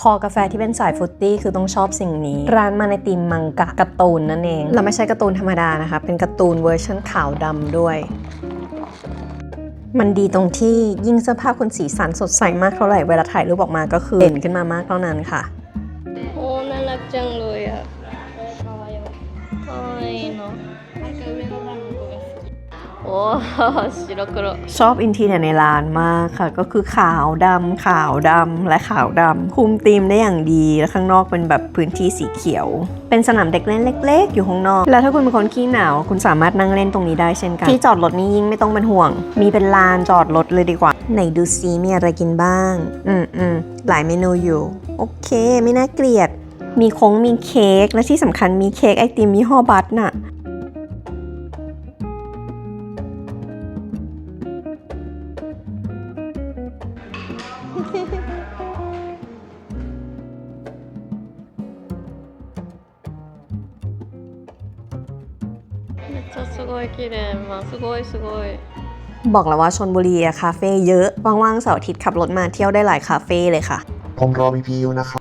คอกาแฟที่เป็นสายฟุตตี้คือต้องชอบสิ่งนี้ ร้านมาในตีมมังกะการ์ตูนนั่นเองเราไม่ใช่การ์ตูนธรรมดานะคะ เป็นการ์ตูนเวอร์ชันขาวดำด้วย มันดีตรงที่ยิ่งเสื้อผ้าคุณสีสันสดใสมากเท่าไหร่เวลาถ่ายรูปออกมาก็คือเด่นขึ้นมามากเท่านั้นค่ะ โอ้น่ารักจังเลยอะคอ้ยเนาะ 白黒ชอบอินทีเนียในร้านมากค่ะ ก็คือขาวดำขาวดำและขาวดำคุมธีมได้อย่างดีแล้วข้างนอกเป็นแบบพื้นที่สีเขียว เป็นสนามเด็กเล่นเล็ก ๆ อยู่ข้างนอก แล้วถ้าคุณเป็นคนขี้หนาว คุณสามารถนั่งเล่นตรงนี้ได้เช่นกัน ที่จอดรถนี่ยิ่งไม่ต้องเป็นห่วง มีเป็นลานจอดรถเลยดีกว่า ไหนดูซิมีอะไรกินบ้าง อืมอืมหลายเมนูอยู่ โอเค ไม่น่าเกลียด มีคงมีเค้กและที่สำคัญมีเค้กไอติมยี่ห้อบัตน่ะ めっちゃすごい綺麗まあすごいすごい บอกแล้วว่าชนบุรีอะคาเฟ่เยอะ ว่างๆเสาร์อาทิตย์ขับรถมาเที่ยวได้หลายคาเฟ่เลยค่ะ ผมรอพีพีอยู่นะครับ